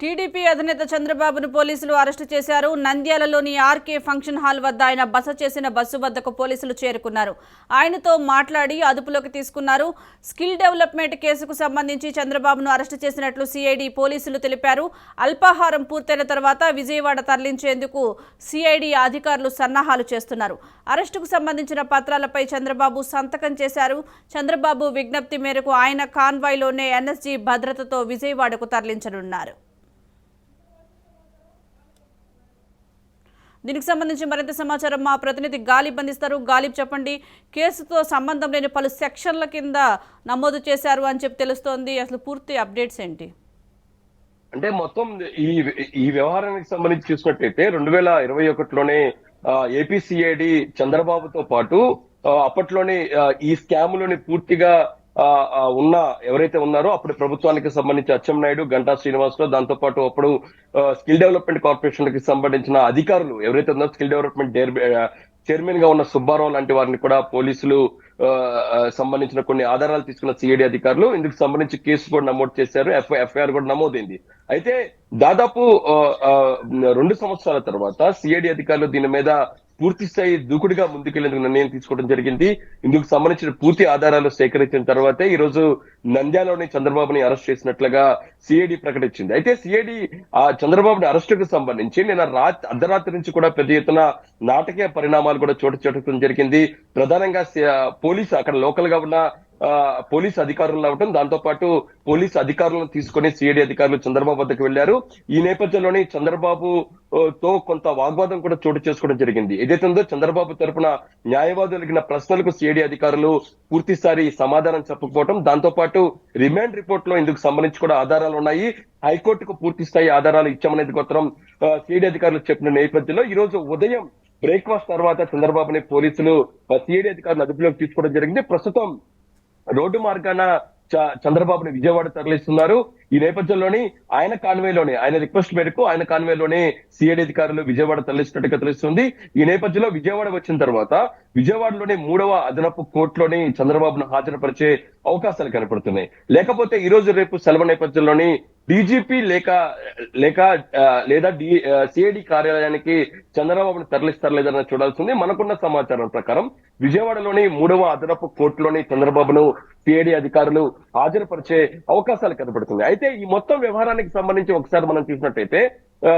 TDP అధినేత చంద్రబాబును పోలీసులు అరెస్టు చేశారు. నంద్యాలలోని ఆర్కే ఫంక్షన్ హాల్ వద్ద ఆయన బస చేసిన బస్సు వద్దకు పోలీసులు చేరుకున్నారు. ఆయనతో మాట్లాడి అదుపులోకి తీసుకున్నారు. స్కిల్ డెవలప్మెంట్ కేసుకు సంబంధించి చంద్రబాబును అరెస్టు చేసినట్లు సిఐడి పోలీసులు తెలిపారు. అల్పాహారం పూర్తయిన తర్వాత విజయవాడ తరలించేందుకు సిఐడి అధికారులు సన్నాహాలు చేస్తున్నారు. అరెస్టుకు సంబంధించిన పత్రాలపై చంద్రబాబు సంతకం చేశారు. చంద్రబాబు విజ్ఞప్తి మేరకు ఆయన కాన్వాయ్లోనే ఎన్ఎస్జీ భద్రతతో విజయవాడకు తరలించనున్నారు. దీనికి సంబంధించి మరింత సమాచారం మా ప్రతినిధి గాలిబ్ అందిస్తారు. గాలిబ్ చెప్పండి కేసుతో సంబంధం లేని పలు సెక్షన్ల కింద నమోదు చేశారు అని చెప్పి తెలుస్తోంది. అసలు పూర్తి అప్డేట్స్ ఏంటి? అంటే మొత్తం ఈ ఈ వ్యవహారానికి సంబంధించి చూసినట్టయితే రెండు వేల ఇరవై ఒకటిలోనే ఏపీసీఐడి చంద్రబాబుతో పాటు అప్పట్లోనే ఈ స్కామ్లోని పూర్తిగా ఉన్న ఎవరైతే ఉన్నారో అప్పుడు ప్రభుత్వానికి సంబంధించి అచ్చెన్నాయుడు గంటా శ్రీనివాసరావు దాంతో పాటు అప్పుడు స్కిల్ డెవలప్మెంట్ కార్పొరేషన్కి సంబంధించిన అధికారులు ఎవరైతే ఉన్నారో స్కిల్ డెవలప్మెంట్ చైర్మన్గా ఉన్న సుబ్బారావు లాంటి వారిని కూడా పోలీసులు ఆ, సంబంధించిన కొన్ని ఆధారాలు తీసుకున్న సిఐడి అధికారులు ఇందుకు సంబంధించి కేసు కూడా నమోదు చేశారు. ఎఫ్ఐఆర్ కూడా నమోదైంది. అయితే దాదాపు ఆ, రెండు సంవత్సరాల తర్వాత సిఐడి అధికారులు దీని మీద పూర్తి స్థాయి దూకుడుగా ముందుకెళ్ళేందుకు నిర్ణయం తీసుకోవడం జరిగింది. ఇందుకు సంబంధించిన పూర్తి ఆధారాలు సేకరించిన తర్వాతే ఈ రోజు నంద్యాలలోని చంద్రబాబుని అరెస్ట్ చేసినట్లుగా సిఐడి ప్రకటించింది. అయితే సిఐడి ఆ చంద్రబాబుని అరెస్టుకు సంబంధించి నిన్న రాత్రి అర్ధరాత్రి నుంచి కూడా పెద్ద ఎత్తున నాటకీయ పరిణామాలు కూడా చోటు చేసుకోవడం జరిగింది. ప్రధానంగా పోలీసు అక్కడ లోకల్గా ఉన్న పోలీస్ అధికారులు రావడం దాంతో పాటు పోలీస్ అధికారులను తీసుకొని సిఐడి అధికారులు చంద్రబాబు వద్దకు వెళ్ళారు ఈ నేపథ్యంలోని చంద్రబాబు తో కొంత వాగ్వాదం కూడా చోటు చేసుకోవడం జరిగింది. ఏదైతే ఉందో చంద్రబాబు తరపున న్యాయవాదులు అడిగిన ప్రశ్నలకు సిఐడి అధికారులు పూర్తిసారి సమాధానం చెప్పకపోవడం దాంతో పాటు రిమాండ్ రిపోర్ట్లో ఇందుకు సంబంధించి కూడా ఆధారాలు ఉన్నాయి. హైకోర్టుకు పూర్తి స్థాయి ఆధారాలు ఇచ్చామనేది మాత్రం సిఐడి అధికారులు చెప్పిన నేపథ్యంలో ఈ రోజు ఉదయం బ్రేక్ఫాస్ట్ తర్వాత చంద్రబాబుని పోలీసులు సిఐడి అధికారులు అదుపులోకి తీసుకోవడం జరిగింది. ప్రస్తుతం రోడ్డు మార్గాన చ- చంద్రబాబుని విజయవాడ తరలిస్తున్నారు. ఈ నేపథ్యంలోని ఆయన కాన్వేలోనే ఆయన రిక్వెస్ట్ మేరకు ఆయన కాన్వేలోనే సిఐడి అధికారులు విజయవాడ తరలిస్తున్నట్టుగా తెలుస్తుంది. ఈ నేపథ్యంలో విజయవాడ వచ్చిన తర్వాత విజయవాడలోని మూడవ అదనపు కోర్టులోని చంద్రబాబును హాజరుపరిచే అవకాశాలు కనపడుతున్నాయి. లేకపోతే ఈ రోజు రేపు సెలవు నేపథ్యంలోని డీజీపీ లేక లేక లేదా డి సిఐడి కార్యాలయానికి చంద్రబాబును తరలిస్తారు లేదని చూడాల్సింది. మనకున్న సమాచారం ప్రకారం విజయవాడలోని మూడవ అదనపు కోర్టులోని చంద్రబాబును సిఐడి అధికారులు హాజరుపరిచే అవకాశాలు కనబడుతుంది అయితే ఈ మొత్తం వ్యవహారానికి సంబంధించి ఒకసారి మనం చూసినట్టయితే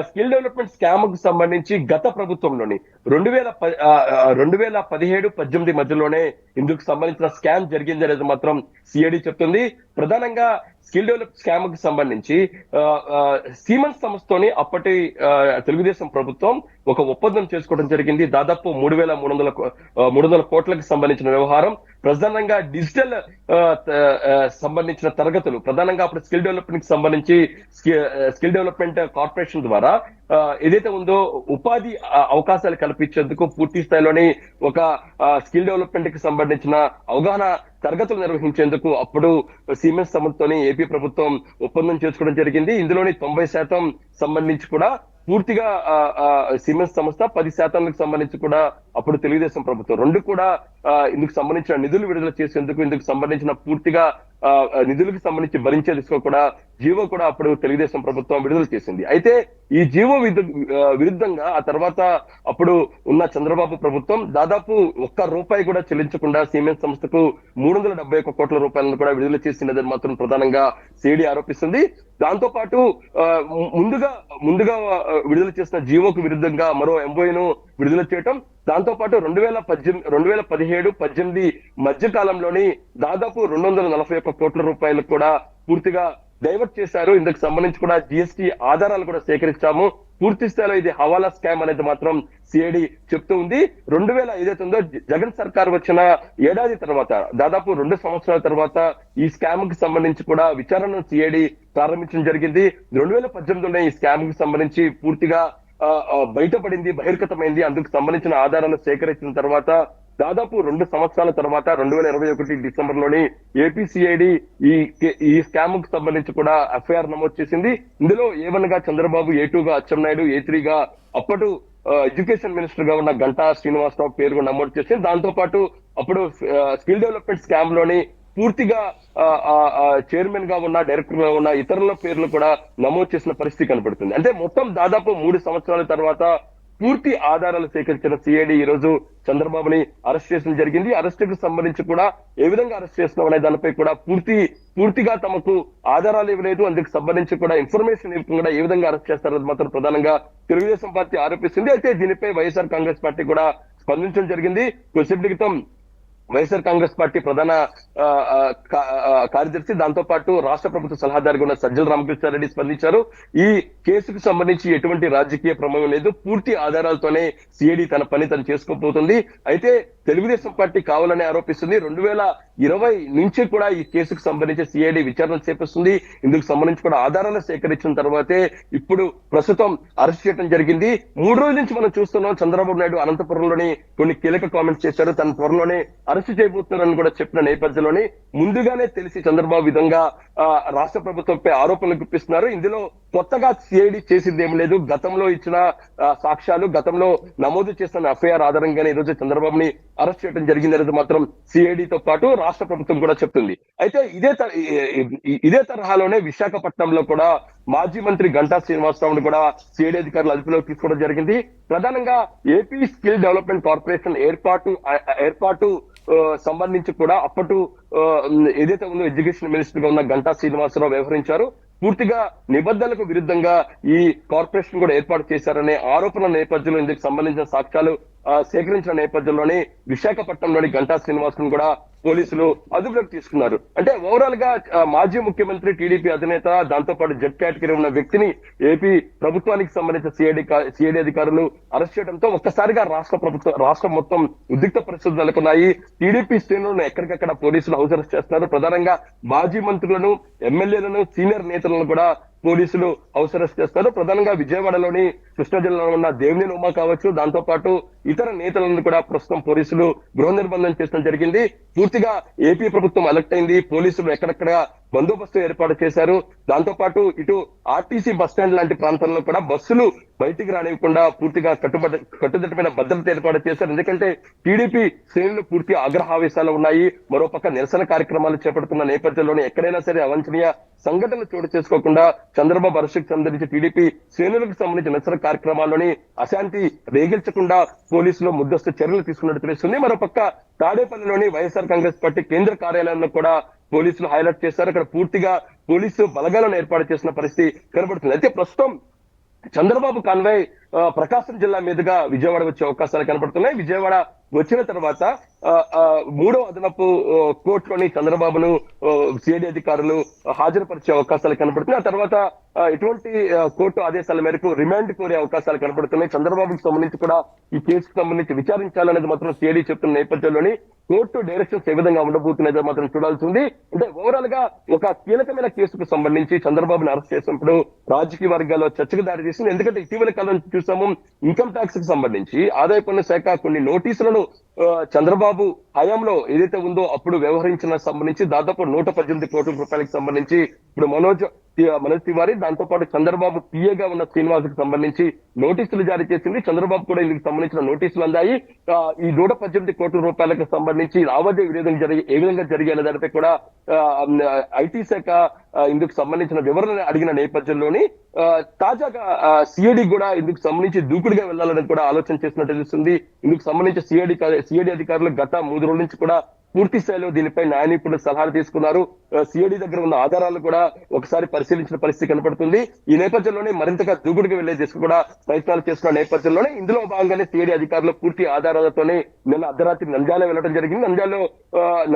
స్కిల్ డెవలప్మెంట్ స్కామ్కు సంబంధించి గత ప్రభుత్వంలోని రెండు వేల ఆ, రెండు వేల పదిహేడు పద్దెనిమిది మధ్యలోనే ఇందుకు సంబంధించిన స్కామ్ జరిగింది అనేది మాత్రం సిఐడి చెప్తుంది. ప్రధానంగా స్కిల్ డెవలప్ స్కామ్కి సంబంధించి ఆ, సీమన్స్ సంస్థతోని అప్పటి ఆ, తెలుగుదేశం ప్రభుత్వం ఒక ఒప్పందం చేసుకోవడం జరిగింది. దాదాపు మూడు వేల మూడు వందల మూడు వందల కోట్లకు సంబంధించిన వ్యవహారం ప్రధానంగా డిజిటల్ సంబంధించిన తరగతులు ప్రధానంగా అప్పుడు స్కిల్ డెవలప్మెంట్కి సంబంధించి స్కిల్ డెవలప్మెంట్ కార్పొరేషన్ ద్వారా ఏదైతే ఉందో ఉపాధి అవకాశాలు కల్పించేందుకు పూర్తి స్థాయిలోని ఒక స్కిల్ డెవలప్మెంట్కి సంబంధించిన అవగాహన తరగతులు నిర్వహించేందుకు అప్పుడు సిమెంట్ సంస్థతోనే ఏపీ ప్రభుత్వం ఒప్పందం చేసుకోవడం జరిగింది. ఇందులోని తొంభై శాతం సంబంధించి కూడా పూర్తిగా ఆ, సిమెంట్ సంస్థ పది శాతానికి సంబంధించి కూడా అప్పుడు తెలుగుదేశం ప్రభుత్వం. రెండు కూడా ఇందుకు సంబంధించిన నిధులు విడుదల చేసేందుకు ఇందుకు సంబంధించిన పూర్తిగా నిధులకు సంబంధించి భరించే దిశగా కూడా జీవో కూడా అప్పుడు తెలుగుదేశం ప్రభుత్వం విడుదల చేసింది. అయితే ఈ జీవో విరుద్ధంగా ఆ తర్వాత అప్పుడు ఉన్న చంద్రబాబు ప్రభుత్వం దాదాపు ఒక్క రూపాయి కూడా చెల్లించకుండా సిమెంట్ సంస్థకు మూడు వందల డెబ్బై ఒక్క కోట్ల రూపాయలను కూడా విడుదల చేసినదని మాత్రం ప్రధానంగా సిడి ఆరోపిస్తుంది. దాంతో పాటు ఆ, ముందుగా ముందుగా విడుదల చేసిన జీవోకు విరుద్ధంగా మరో ఎంబోయిను విడుదల చేయటం. దాంతో పాటు రెండు వేల పద్దెనిమిది రెండు వేల పదిహేడు పద్దెనిమిది మధ్య కాలంలోని దాదాపు రెండు వందల నలభై ఒక్క కోట్ల రూపాయలు కూడా పూర్తిగా డైవర్ట్ చేశారు. ఇందుకు సంబంధించి కూడా జిఎస్టి ఆధారాలు కూడా సేకరించాము. పూర్తి స్థాయిలో ఇది హవాలా స్కామ్ అనేది మాత్రం సిఐడి చెప్తూ ఉంది. రెండు వేల ఏదైతే ఉందో జగన్ సర్కార్ వచ్చిన ఏడాది తర్వాత దాదాపు రెండు సంవత్సరాల తర్వాత ఈ స్కామ్కి సంబంధించి కూడా విచారణను సిఐడి ప్రారంభించడం జరిగింది. రెండు వేల పద్దెనిమిదిలోనే ఈ స్కామ్కి సంబంధించి పూర్తిగా బయటపడింది బహిర్గతమైంది అందుకు సంబంధించిన ఆధారాలు సేకరించిన తర్వాత దాదాపు రెండు సంవత్సరాల తర్వాత రెండు వేల ఇరవై ఒకటి డిసెంబర్లోని ఏపీసీఐడి ఈ ఈ స్కామ్కు సంబంధించి కూడా ఎఫ్ఐఆర్ నమోదు చేసింది. ఇందులో ఏవన్గా చంద్రబాబు ఏ టూ గా అచ్చెన్నాయుడు ఏ త్రీ గా అప్పటి ఎడ్యుకేషన్ మినిస్టర్గా ఉన్న గంటా శ్రీనివాసరావు పేరు నమోదు చేసింది. దాంతో పాటు అప్పుడు స్కిల్ డెవలప్మెంట్ స్కామ్లోని పూర్తిగా చైర్మన్గా ఉన్న డైరెక్టర్గా ఉన్న ఇతరుల పేర్లు కూడా నమోదు చేసిన పరిస్థితి కనబడుతుంది అంటే మొత్తం దాదాపు మూడు సంవత్సరాల తర్వాత పూర్తి ఆధారాలు సేకరించిన సిఐడి ఈ రోజు చంద్రబాబుని అరెస్ట్ చేసిన జరిగింది. అరెస్ట్కు సంబంధించి కూడా ఏ విధంగా అరెస్ట్ చేస్తున్నాం అనే దానిపై కూడా పూర్తి పూర్తిగా తమకు ఆధారాలు ఇవ్వలేదు. అందుకు సంబంధించి కూడా ఇన్ఫర్మేషన్ ఇవ్వకుండా ఏ విధంగా అరెస్ట్ చేస్తారో మాత్రం ప్రధానంగా తెలుగుదేశం పార్టీ ఆరోపిస్తుంది. అయితే దీనిపై వైఎస్ఆర్ కాంగ్రెస్ పార్టీ కూడా స్పందించడం జరిగింది. కొద్దిసేపటి క్రితం వైఎస్ఆర్ కాంగ్రెస్ పార్టీ ప్రధాన ఆ, కార్యదర్శి. దాంతో పాటు రాష్ట్ర ప్రభుత్వ సలహాదారుగా ఉన్న సజ్జల రామకృష్ణారెడ్డి స్పందించారు. ఈ కేసుకు సంబంధించి ఎటువంటి రాజకీయ ప్రమేయం లేదు. పూర్తి ఆధారాలతోనే సిఐడి తన పని తను చేసుకోబోతుంది అయితే తెలుగుదేశం పార్టీ కావాలని ఆరోపిస్తుంది. రెండు వేల ఇరవై నుంచి కూడా ఈ కేసుకు సంబంధించి సిఐడి విచారణ చేపిస్తుంది. ఇందుకు సంబంధించి కూడా ఆధారాలు సేకరించిన తర్వాతే ఇప్పుడు ప్రస్తుతం అరెస్ట్ చేయడం జరిగింది. మూడు రోజుల నుంచి మనం చూస్తున్నాం చంద్రబాబు నాయుడు అనంతపురంలోని కొన్ని కీలక కామెంట్స్ చేశారు. తన త్వరలోనే అరెస్ట్ చేయబోతున్నారని కూడా చెప్పిన నేపథ్యంలోని ముందుగానే తెలిసి చంద్రబాబు విధంగా ఆ, రాష్ట్ర ప్రభుత్వంపై ఆరోపణలు గుప్పిస్తున్నారు. ఇందులో కొత్తగా సిఐడి చేసింది ఏం లేదు. గతంలో ఇచ్చిన సాక్ష్యాలు గతంలో నమోదు చేసిన ఎఫ్ఐఆర్ ఆధారంగానే ఈ రోజు చంద్రబాబుని అరెస్ట్ చేయడం జరిగిందనేది మాత్రం సిఐడితో పాటు రాష్ట్ర ప్రభుత్వం కూడా చెప్తుంది. అయితే ఇదే ఇదే తరహాలోనే విశాఖపట్నంలో కూడా మాజీ మంత్రి గంటా శ్రీనివాసరావును కూడా సిఐడి అధికారులు అదుపులోకి తీసుకోవడం జరిగింది. ప్రధానంగా ఏపీ స్కిల్ డెవలప్మెంట్ కార్పొరేషన్ ఏర్పాటు ఏర్పాటు సంబంధించి కూడా అప్పటి ఏదైతే ఉందో ఎడ్యుకేషన్ మినిస్టర్గా ఉన్న గంటా శ్రీనివాసరావు వ్యవహరించారు. పూర్తిగా నిబంధనలకు విరుద్ధంగా ఈ కార్పొరేషన్ కూడా ఏర్పాటు చేశారనే ఆరోపణ నేపథ్యంలో ఇందుకు సంబంధించిన సాక్ష్యాలు సేకరించిన నేపథ్యంలోనే విశాఖపట్నంలోని గంటా శ్రీనివాసును కూడా పోలీసులు అదుపులోకి తీసుకున్నారు. అంటే ఓవరాల్గా మాజీ ముఖ్యమంత్రి టీడీపీ అధినేత దాంతో పాటు జెడ్ కేటగిరీ ఉన్న వ్యక్తిని ఏపీ ప్రభుత్వానికి సంబంధించిన సిఐడి సిఐడి అధికారులు అరెస్ట్ చేయడంతో ఒక్కసారిగా రాష్ట్ర ప్రభుత్వం రాష్ట్రం మొత్తం ఉద్రిక్త పరిస్థితులు నెలకొన్నాయి. టీడీపీ శ్రేణులను ఎక్కడికక్కడ పోలీసులు హౌస్ అరెస్ట్ చేస్తున్నారు. ప్రధానంగా మాజీ మంత్రులను ఎమ్మెల్యేలను సీనియర్ నేతలను కూడా పోలీసులు హౌస్ అరెస్ట్ చేస్తారు. ప్రధానంగా విజయవాడలోని కృష్ణా జిల్లాలో ఉన్న దేవుని ఉమా కావచ్చు. దాంతో పాటు ఇతర నేతలను కూడా ప్రస్తుతం పోలీసులు గృహ నిర్బంధం చేసడం జరిగింది. పూర్తిగా ఏపీ ప్రభుత్వం అలర్ట్ అయింది. పోలీసులు ఎక్కడెక్కడ బందోబస్తు ఏర్పాటు చేశారు. దాంతో పాటు ఇటు ఆర్టీసీ బస్ స్టాండ్ లాంటి ప్రాంతాల్లో కూడా బస్సులు బయటికి రానివ్వకుండా పూర్తిగా కట్టుబడి కట్టుదిట్టమైన భద్రత ఏర్పాటు చేశారు. ఎందుకంటే టీడీపీ శ్రేణులు పూర్తి ఆగ్రహావేశాలు ఉన్నాయి. మరోపక్క నిరసన కార్యక్రమాలు చేపడుతున్న నేపథ్యంలోనే ఎక్కడైనా సరే అవంచనీయ సంఘటనలు చోటు చేసుకోకుండా చంద్రబాబు అరెస్టుకు సంబంధించి టీడీపీ శ్రేణులకు సంబంధించిన నిరసన కార్యక్రమాల్లోని అశాంతి రేగిల్చకుండా పోలీసులు ముద్దస్తు చర్యలు తీసుకున్నట్టు తెలుస్తుంది. మరోపక్క తాడేపల్లిలోని వైఎస్ఆర్ కాంగ్రెస్ పార్టీ కేంద్ర కార్యాలయంలో కూడా పోలీసులు హైలైట్ చేశారు అక్కడ పూర్తిగా పోలీసు బలగాలను ఏర్పాటు చేసిన పరిస్థితి కనబడుతుంది. అయితే ప్రస్తుతం చంద్రబాబు కాన్వాయ్ ప్రకాశం జిల్లా మీదుగా విజయవాడ వచ్చే అవకాశాలు కనపడుతున్నాయి. విజయవాడ వచ్చిన తర్వాత ఆ, మూడో అదనపు కోర్టులోని చంద్రబాబును సిఐడి అధికారులు హాజరుపరిచే అవకాశాలు కనపడుతున్నాయి. ఆ తర్వాత ఎటువంటి కోర్టు ఆదేశాల మేరకు రిమాండ్ కోరే అవకాశాలు కనపడుతున్నాయి. చంద్రబాబుకు సంబంధించి కూడా ఈ కేసుకు సంబంధించి విచారించాలనేది మాత్రం సిఐడి చెప్తున్న నేపథ్యంలోని కోర్టు డైరెక్షన్స్ ఏ విధంగా ఉండబోతున్నది మాత్రం చూడాల్సి ఉంది. అంటే ఓవరాల్గా ఒక కీలకమైన కేసుకు సంబంధించి చంద్రబాబును అరెస్ట్ చేసినప్పుడు రాజకీయ వర్గాల్లో చర్చకు దారి తీసింది. ఎందుకంటే ఇటీవల కాలం చూసాము ఇన్కమ్ ట్యాక్స్కి సంబంధించి ఆదాయ పన్ను శాఖ కొన్ని నోటీసులను చంద్రబాబు హయాంలో ఏదైతే ఉందో అప్పుడు వ్యవహరించిన సంబంధించి దాదాపు నూట పద్దెనిమిది కోట్ల రూపాయలకు సంబంధించి ఇప్పుడు మనోజ్ మనోజ్ తివారి దాంతో పాటు చంద్రబాబు పిఏగా ఉన్న శ్రీనివాస్కి సంబంధించి నోటీసులు జారీ చేసింది. చంద్రబాబు కూడా ఇందుకు సంబంధించిన నోటీసులు అందాయి. ఈ నూట పద్దెనిమిది కోట్ల రూపాయలకు సంబంధించి లావాదేవీ విధంగా జరిగి ఏ విధంగా జరిగే దానిపై కూడా ఐటీ శాఖ ఇందుకు సంబంధించిన వివరణ అడిగిన నేపథ్యంలోని తాజాగా సిఐడి కూడా ఇందుకు సంబంధించి దూకుడుగా వెళ్ళాలని కూడా ఆలోచన చేసినట్టు తెలుస్తుంది. ఇందుకు సంబంధించి సిఐడి సిఐడి అధికారులు గత మూడు రోజుల నుంచి కూడా పూర్తి స్థాయిలో దీనిపై న్యాయ నిపుణులు సలహాలు తీసుకున్నారు. సిఐడి దగ్గర ఉన్న ఆధారాలు కూడా ఒకసారి పరిశీలించిన పరిస్థితి కనపడుతుంది. ఈ నేపథ్యంలోనే మరింతగా దూకుడుకు వెళ్ళే దిశకు కూడా ప్రయత్నాలు చేస్తున్న నేపథ్యంలోనే ఇందులో భాగంగానే సిఐడి అధికారులు పూర్తి ఆధారాలతోనే నిన్న అర్ధరాత్రి నంద్యాల వెళ్ళడం జరిగింది. నంద్యాలలో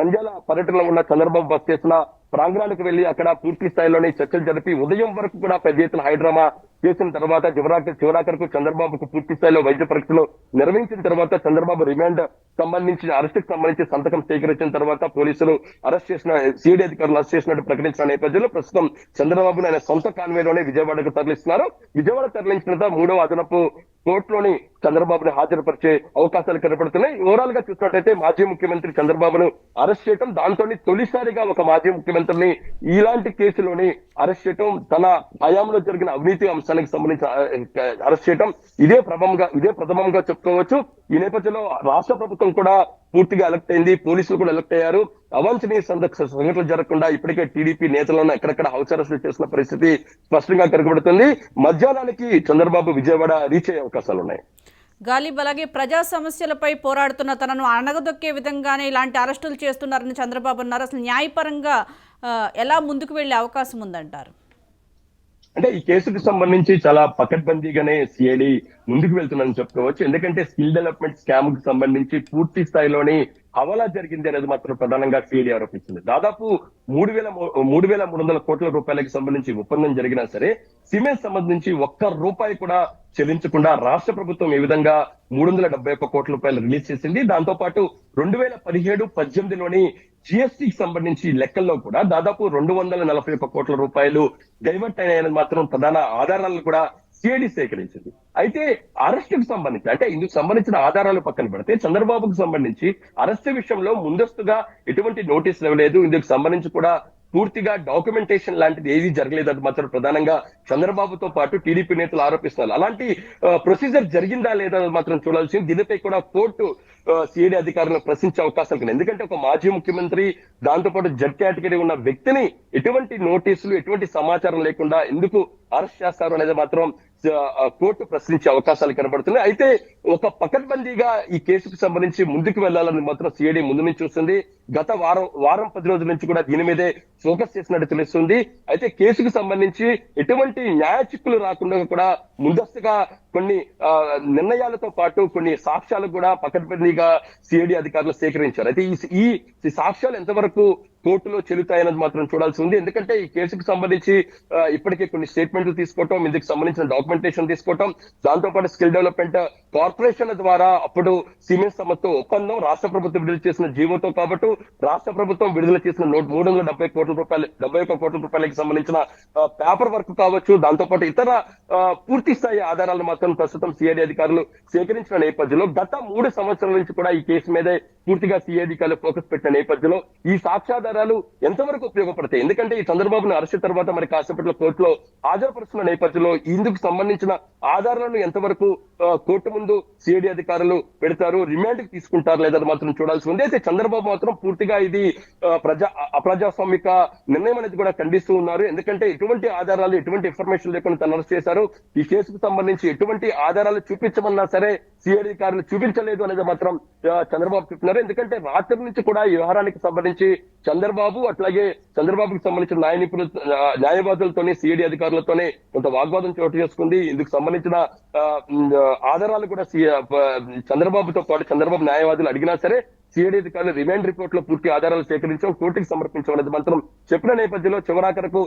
నంద్యాల పర్యటనలో ఉన్న చంద్రబాబు బస్ చేసిన ప్రాంగణాలకు వెళ్ళి అక్కడ పూర్తి స్థాయిలోనే చర్చలు జరిపి ఉదయం వరకు కూడా పెద్ద ఎత్తున హైడ్రామా చేసిన తర్వాత చివరాఖరి చివరాఖరకు చంద్రబాబుకు పూర్తి స్థాయిలో వైద్య పరీక్షలు నిర్వహించిన తర్వాత చంద్రబాబు రిమాండ్ సంబంధించిన అరెస్టుకు సంబంధించి సంతకం సేకరించిన తర్వాత పోలీసులు అరెస్ట్ చేసిన సిఐడి అధికారులు అరెస్ట్ చేసినట్టు ప్రకటించిన నేపథ్యంలో ప్రస్తుతం చంద్రబాబును ఆయన సొంత కాన్వేలోనే విజయవాడకు తరలిస్తున్నారు. విజయవాడ తరలించిన తర్వాత మూడవ అదనపు కోర్టులోని చంద్రబాబును హాజరుపరిచే అవకాశాలు కనపడుతున్నాయి. ఓవరాల్గా చూసినట్టయితే మాజీ ముఖ్యమంత్రి చంద్రబాబును అరెస్ట్ చేయటం దాంతో తొలిసారిగా ఒక మాజీ ముఖ్యమంత్రిని ఇలాంటి కేసులోని అరెస్ట్ చేయటం తన హయాంలో జరిగిన అవినీతి అంశానికి సంబంధించి అరెస్ట్ చేయటం ఇదే ప్రథమంగా ఇదే ప్రథమంగా చెప్పుకోవచ్చు. ఈ నేపథ్యంలో రాష్ట్ర ప్రభుత్వం కూడా పూర్తిగా ఎలక్ట్ అయింది పోలీసులు కూడా ఎలక్ట్ అయ్యారు. అవాంఛనీయ సంఘటనలు జరగకుండా ఇప్పటికే టీడీపీ నేతలను ఎక్కడెక్కడ హౌస్ అరెస్టులు చేసిన పరిస్థితి స్పష్టంగా కనబడుతుంది. మధ్యాహ్నానికి చంద్రబాబు విజయవాడ రీచ్ అయ్యే అవకాశాలు ఉన్నాయి గాలిబ్ అలాగే ప్రజా సమస్యలపై పోరాడుతున్న తనను అణగదొక్కే విధంగానే ఇలాంటి అరెస్టులు చేస్తున్నారని చంద్రబాబు అన్నారు. అసలు న్యాయపరంగా ఎలా ముందుకు వెళ్ళే అవకాశం ఉందంటారు? అంటే ఈ కేసుకు సంబంధించి చాలా పకడ్బందీగానే సిఐడి ముందుకు వెళ్తుందని చెప్పుకోవచ్చు. ఎందుకంటే స్కిల్ డెవలప్మెంట్ స్కామ్కు సంబంధించి పూర్తి స్థాయిలోని హవాలా జరిగింది అనేది మాత్రం ప్రధానంగా సిఐడి ఆరోపించింది దాదాపు మూడు వేల మూడు వేల మూడు వందల కోట్ల రూపాయలకు సంబంధించి ఒప్పందం జరిగినా సరే సిమెంట్ సంబంధించి ఒక్క రూపాయి కూడా చెల్లించకుండా రాష్ట్ర ప్రభుత్వం ఏ విధంగా మూడు వందల డెబ్బై ఒక్క కోట్ల రూపాయలు రిలీజ్ చేసింది. దాంతో పాటు రెండు వేల పదిహేడు పద్దెనిమిదిలోని జిఎస్టికి సంబంధించి లెక్కల్లో కూడా దాదాపు రెండు వందల నలభై ఒక్క కోట్ల రూపాయలు డైవర్ట్ అయినాయని మాత్రం ప్రధాన ఆధారాలను కూడా సిఐడి సేకరించింది. అయితే అరెస్ట్కు సంబంధించి అంటే ఇందుకు సంబంధించిన ఆధారాలు పక్కన పెడితే చంద్రబాబుకు సంబంధించి అరెస్ట్ విషయంలో ముందస్తుగా ఎటువంటి నోటీసులు ఇవ్వలేదు. ఇందుకు సంబంధించి కూడా పూర్తిగా డాక్యుమెంటేషన్ లాంటిది ఏది జరగలేదని మాత్రం ప్రధానంగా చంద్రబాబుతో పాటు టీడీపీ నేతలు ఆరోపిస్తున్నారు. అలాంటి ప్రొసీజర్ జరిగిందా లేదా మాత్రం చూడాల్సింది. దీనిపై కూడా కోర్టు సిఐడి అధికారులను ప్రశ్నించే అవకాశాలు ఉన్నాయి. ఎందుకంటే ఒక మాజీ ముఖ్యమంత్రి దాంతో పాటు జడ్ కేటగిరీ ఉన్న వ్యక్తిని ఎటువంటి నోటీసులు ఎటువంటి సమాచారం లేకుండా ఎందుకు అరెస్ట్ చేస్తారు అనేది మాత్రం కోర్టు ప్రశ్నించే అవకాశాలు కనబడుతున్నాయి. అయితే ఒక పకడ్బందీగా ఈ కేసుకు సంబంధించి ముందుకు వెళ్ళాలని మాత్రం సిఐడి ముందు నుంచి చూస్తుంది. గత వారం వారం పది రోజుల నుంచి కూడా దీని మీదే ఫోకస్ చేసినట్టు తెలుస్తుంది. అయితే కేసుకు సంబంధించి ఎటువంటి న్యాయ చిక్కులు రాకుండా కూడా ముందస్తుగా కొన్ని ఆ, నిర్ణయాలతో పాటు కొన్ని సాక్ష్యాలు కూడా పకడ్బందీగా సిఐడి అధికారులు సేకరించారు. అయితే ఈ ఈ సాక్ష్యాలు ఎంతవరకు కోర్టులో చెల్లుతాయన్నది మాత్రం చూడాల్సి ఉంది. ఎందుకంటే ఈ కేసుకు సంబంధించి ఇప్పటికే కొన్ని స్టేట్మెంట్లు తీసుకోవటం ఇందుకు సంబంధించిన డాక్యుమెంటేషన్ తీసుకోవటం దాంతో పాటు స్కిల్ డెవలప్మెంట్ కార్పొరేషన్ల ద్వారా అప్పుడు సిమెంట్ సంస్థతో ఒప్పందం రాష్ట్ర ప్రభుత్వం విడుదల చేసిన జీవోతో కాబట్టి రాష్ట్ర ప్రభుత్వం విడుదల చేసిన నోట్ మూడు వందల డెబ్బై కోట్ల రూపాయలు డెబ్బై ఒక్క కోట్ల రూపాయలకి సంబంధించిన పేపర్ వర్క్ కావచ్చు దాంతోపాటు ఇతర పూర్తి స్థాయి ఆధారాలు మాత్రం ప్రస్తుతం సిఐడి అధికారులు సేకరించిన నేపథ్యంలో గత మూడు సంవత్సరాల నుంచి కూడా ఈ కేసు మీదే పూర్తిగా సిఐ అధికారులు ఫోకస్ పెట్టిన నేపథ్యంలో ఈ సాక్ష్యాధారాలు ఎంతవరకు ఉపయోగపడతాయి? ఎందుకంటే ఈ చంద్రబాబును అరెస్ట్ తర్వాత మరి కాసేపట్లో కోర్టులో హాజరుపరుస్తున్న నేపథ్యంలో ఇందుకు సంబంధించిన ఆధారాలను ఎంతవరకు కోర్టు ముందు సిఐడి అధికారులు పెడతారు రిమాండ్కి తీసుకుంటారు లేదని మాత్రం చూడాల్సి ఉంది. అయితే చంద్రబాబు మాత్రం పూర్తిగా ఇది ప్రజా అప్రజాస్వామిక నిర్ణయం అనేది కూడా ఖండిస్తూ ఉన్నారు. ఎందుకంటే ఎటువంటి ఆధారాలు ఎటువంటి ఇన్ఫర్మేషన్ లేకుండా తను అరెస్ట్ చేశారు. ఈ కేసుకు సంబంధించి ఎటువంటి ఆధారాలు చూపించమన్నా సరే సిఐడి అధికారులు చూపించలేదు అనేది మాత్రం చంద్రబాబు చెప్తున్నారు ఎందుకంటే రాత్రి నుంచి కూడా ఈ వ్యవహారానికి సంబంధించి చంద్రబాబు అట్లాగే చంద్రబాబుకి సంబంధించిన న్యాయ నిపుణులు న్యాయవాదులతోనే సిఐడి అధికారులతోనే కొంత వాగ్వాదం చోటు చేసుకుంది. ఇందుకు సంబంధించిన ఆధారాలు కూడా సి- చంద్రబాబుతో పాటు చంద్రబాబు న్యాయవాదులు అడిగినా సరే సిఐడి అధికారులు రిమాండ్ రిపోర్ట్లో పూర్తి ఆధారాలు సేకరించాం కోర్టుకి సమర్పించమనేది మాత్రం. చెప్పిన నేపథ్యంలో చివరాఖరకు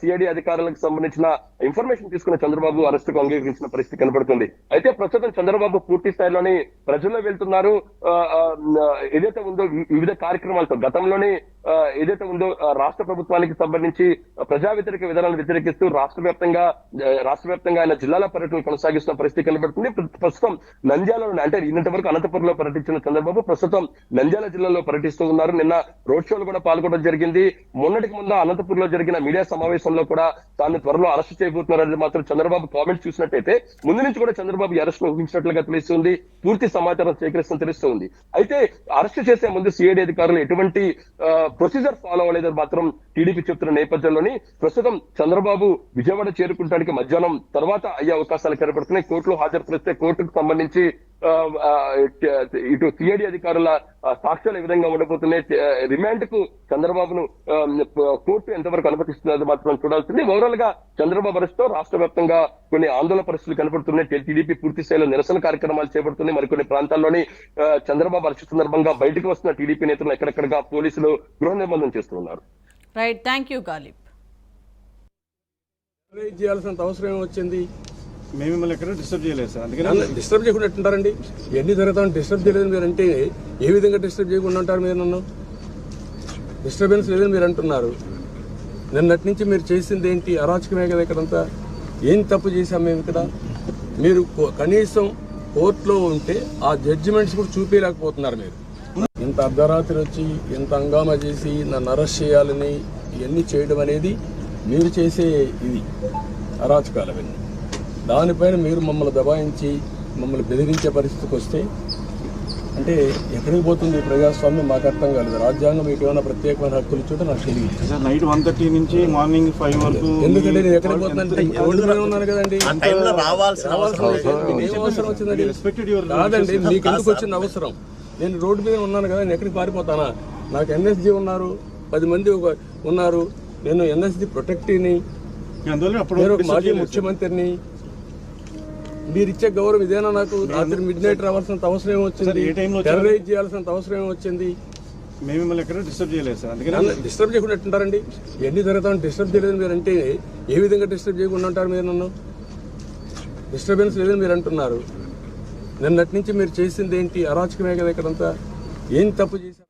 సిఐడి అధికారులకు సంబంధించిన ఇన్ఫర్మేషన్ తీసుకున్న చంద్రబాబు అరెస్ట్కు అంగీకరించిన పరిస్థితి కనబడుతుంది. అయితే ప్రస్తుతం చంద్రబాబు పూర్తి స్థాయిలోనే ప్రజల్లో వెళ్తున్నారు. ఏదైతే ఉందో వివిధ కార్యక్రమాలతో గతంలోనే ఏదైతే ఉందో రాష్ట్ర ప్రభుత్వానికి సంబంధించి ప్రజా వ్యతిరేక విధానాలను వ్యతిరేకిస్తూ రాష్ట్ర వ్యాప్తంగా రాష్ట్ర వ్యాప్తంగా ఆయన జిల్లాల పర్యటనలు కొనసాగిస్తున్న పరిస్థితి కనబడుతుంది. ప్రస్తుతం నంద్యాలలో అంటే నిన్నటి వరకు అనంతపురంలో పర్యటించిన చంద్రబాబు ప్రస్తుతం నంద్యాల జిల్లాలో పర్యటిస్తూ ఉన్నారు. నిన్న రోడ్ షోలు కూడా పాల్గొనడం జరిగింది. మొన్నటికి ముందు అనంతపురంలో జరిగిన మీడియా సమావేశంలో కూడా తాను త్వరలో అరెస్ట్ చేయబోతున్నారని మాత్రం చంద్రబాబు కామెంట్ చూసినట్టయితే ముందు నుంచి కూడా చంద్రబాబు అరెస్ట్ ఊహించినట్లుగా తెలుస్తుంది. పూర్తి సమాచారం సేకరిస్తున్న తెలుస్తుంది. అయితే అరెస్ట్ చేసే ముందు సిఐడి అధికారులు ఎటువంటి ప్రొసీజర్ ఫాలో అవ్వలేదని మాత్రం టీడీపీ చెప్తున్న నేపథ్యంలోని ప్రస్తుతం చంద్రబాబు విజయవాడ చేరుకుంటానికి మధ్యాహ్నం తర్వాత అయ్యే అవకాశాలు కనబడుతున్నాయి. కోర్టులో హాజరుపరిస్తే కోర్టుకు సంబంధించి ఇటు సిఐడి అధికారుల సాక్ష్యాలు ఏ విధంగా ఉండబోతున్నాయి రిమాండ్కు చంద్రబాబును ఆ, కోర్టు ఎంతవరకు అనుమతిస్తున్నది మాత్రం చూడాల్సింది. ఓవరాల్గా చంద్రబాబు అరెస్ట్తో రాష్ట్ర వ్యాప్తంగా కొన్ని ఆందోళన పరిస్థితులు కనబడుతున్నాయి. టీడీపీ పూర్తి స్థాయిలో నిరసన కార్యక్రమాలు చేపడుతున్నాయి. మరికొన్ని ప్రాంతాల్లోని చంద్రబాబు అరెస్ట్ సందర్భంగా బయటకు వస్తున్న టీడీపీ నేతలు ఎక్కడెక్కడగా పోలీసులు గృహ నిర్బంధం చేస్తున్నారు. Right thank you Ghalib raise చేయాల్సినంత అవసరం ఏమి వచ్చింది? మేము మిమ్మల్ని ఎక్కడ డిస్టర్బ్ చేయలేదు సార్. అందుకని డిస్టర్బ్ చేయకుండా ఎట్టుంటారండి? ఎన్ని జరుగుతాం డిస్టర్బ్ చేయలేదు మీరు అంటే ఏ విధంగా డిస్టర్బ్ చేయకుండా ఉంటారు మీరు నన్ను? డిస్టర్బెన్స్ లేదని మీరు అంటున్నారు. నిన్నటి నుంచి మీరు చేసింది ఏంటి? అరాచకమే కదా ఇక్కడంతా. ఏం తప్పు చేశాం మేము ఇక్కడ? మీరు కో- కనీసం కోర్టులో ఉంటే ఆ జడ్జిమెంట్స్ కూడా చూపించలేకపోతున్నారు మీరు. ఇంత అర్ధరాత్రి వచ్చి ఇంత హంగామా చేసి నన్ను అరెస్ట్ చేయాలని ఇవన్నీ చేయడం అనేది మీరు చేసే ఇది. అరాచకాలు అవన్నీ దానిపైన మీరు మమ్మల్ని దబాయించి మమ్మల్ని బెదిరించే పరిస్థితికి వస్తే అంటే ఎక్కడికి పోతుంది ఈ ప్రజాస్వామ్యం? మాకు అర్థం కాలేదు. రాజ్యాంగం మీకు ఏమైనా ప్రత్యేకమైన హక్కులు ఇచ్చుంటే నాకు తెలియదు సార్ నైట్ వన్ థర్టీ నుంచి మార్నింగ్ ఫైవ్ వరకు ఎందుకంటే నేను ఎక్కడికి పోతున్నాను ఉన్నాను కదండి. రావాల్సిన అవసరం వచ్చిందండి? కాదండి మీకు ఎందుకు వచ్చిన అవసరం? నేను రోడ్డు మీద ఉన్నాను కదా నేను ఎక్కడికి పారిపోతానా? నాకు ఎన్ఎస్జీ ఉన్నారు పది మంది ఒక- ఉన్నారు. నేను ఎన్ఎస్జీ ప్రొటెక్టివ్ని అందువల్ల అప్పుడు నేను ఒక disturb మాజీ. ముఖ్యమంత్రిని మీరు ఇచ్చే గౌరవం ఇదేనా నాకు? రాత్రి మిడ్ నైట్ రావాల్సిన అవసరం సార్, ఏమొచ్చింది? టెర్రరైజ్ చేయాల్సిన అవసరం ఏమొచ్చింది మేము మిమ్మల్ని ఎక్కడ డిస్టర్బ్ చేయలేదు సార్. అందుకని డిస్టర్బ్ చేయకుండా ఎట్టుంటారండి? ఎన్ని జరుగుతాను డిస్టర్బ్ చేయలేదు మీరు అంటే ఏ విధంగా డిస్టర్బ్ చేయకుండా ఉంటారు మీరు నన్ను? డిస్టర్బెన్స్ లేదని మీరు అంటున్నారు. నిన్నటి నుంచి మీరు చేసింది ఏంటి? అరాచకమే కదా ఇక్కడంతా. ఏం తప్పు చేశారు?